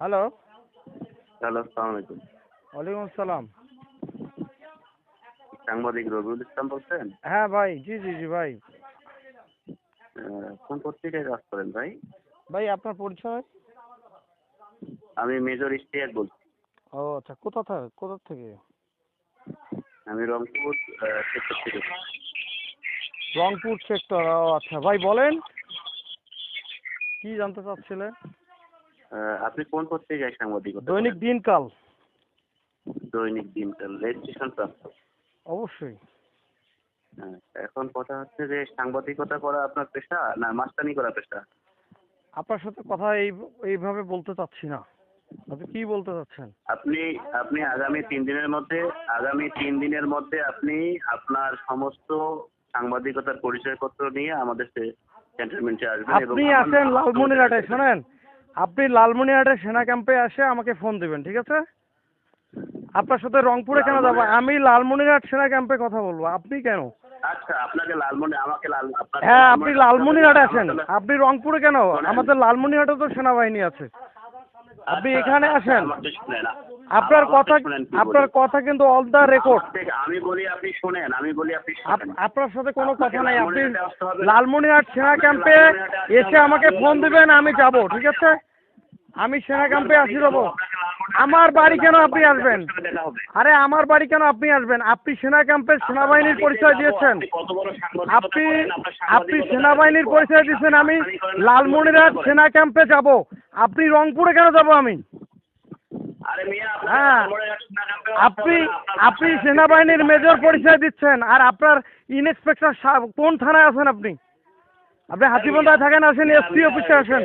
Hello hello আসসালামু আলাইকুম ওয়ালাইকুম আসসালাম সাংবাদিক রবিউল ইসলাম বলছেন? হ্যাঁ ভাই জি জি জি ভাই। কোন পত্রিকায় কাজ করেন ভাই? ভাই আপনার পরিচয়? আমি মেজর ইশতিয়াক বলছি। ও আচ্ছা কোথা থেকে কোথা থেকে? আমি রংপুর সেক্টর থেকে। রংপুর সেক্টর ও আচ্ছা। ভাই বলেন। কি জানতে চাচ্ছিলেন? আপনি কোন পত্রিকায় সাংবাদিকতা দৈনিক? দিনকাল। দৈনিক দিনকাল রেজিস্ট্রেশন প্রাপ্ত অবশ্যই। হ্যাঁ, এখন কথা হচ্ছে যে সাংবাদিকতা করা আপনার পেশা না মাস্তানি করা পেশা? আপনার সাথে কথা এই এইভাবে বলতে চাচ্ছি না। আপনি কি বলতে চাচ্ছেন? আপনি আপনি আগামী তিন দিনের মধ্যে আগামী তিন দিনের মধ্যে আপনি আপনার সমস্ত সাংবাদিকতার পরিচয়পত্র নিয়ে আমাদের ক্যান্টনমেন্টে আসবেন আপনি আসেন লালমনিরহাটে শোনেন। আপনি লালমনিহাটে সেনা ক্যাম্পে এসে আমাকে ফোন দিবেন ঠিক আছে? আপনার সাথে রংপুরে কেন যাব? আমি লালমনিরহাট সেনা ক্যাম্পে কথা বলব। আপনি কেন? আচ্ছা আপনাকে লালমনি আমাকে লাল হ্যাঁ আপনি লালমনি- লালমনিরহাটে আসেন আপনি রংপুরে কেন? আমাদের লালমনিরহাটে তো সেনাবাহিনী আছে। আপনি আচ্ছা, এখানে আচ্ছা, আসেন। আপনার কথা আপনার কথা কিন্তু অল দ্য রেকর্ড আমি বলি আপনি শুনেন আমি বলি আপনি আপনার সাথে কোনো কথা নাই। আপনি লালমনিরহাটে সেনা ক্যাম্পে এসে আমাকে ফোন দিবেন আমি যাব ঠিক আছে? আমি সেনা ক্যাম্পে আসি দেবো আমার বাড়ি কেন আপনি আসবেন। আরে আমার বাড়ি কেন আপনি আসবেন? আপনি সেনা ক্যাম্পের সেনাবাহিনীর পরিচয় দিয়েছেন। আপনি আপনি সেনাবাহিনীর পরিচয় দিয়েছেন আমি। লালমনিরহাট সেনা ক্যাম্পে যাব। আপনি রংপুরে কেন যাব আমি? হ্যাঁ। আপনি আপনি সেনাবাহিনীর মেজর পরিচয় দিচ্ছেন। আর আপনার ইন্সপেক্টর কোন থানায় আছেন আপনি? আপনি হাতিবন্ধায় থাকেন আসেন এসপি অফিসে আসেন।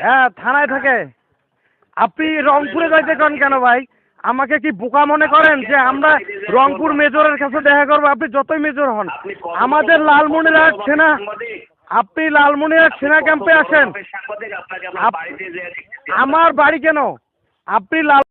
হ্যাঁ থানায় থাকে। আপনি রংপুরে যাইতে করেন কেন ভাই? আমাকে কি বোকা মনে করেন যে আমরা রংপুর মেজরের কাছে দেখা করব? আপনি যতই মেজর হন। আমাদের লালমনিরহাট সেনা। আপনি লালমনিরহাট সেনা ক্যাম্পে আসেন। আমার বাড়ি কেন? আপনি লাল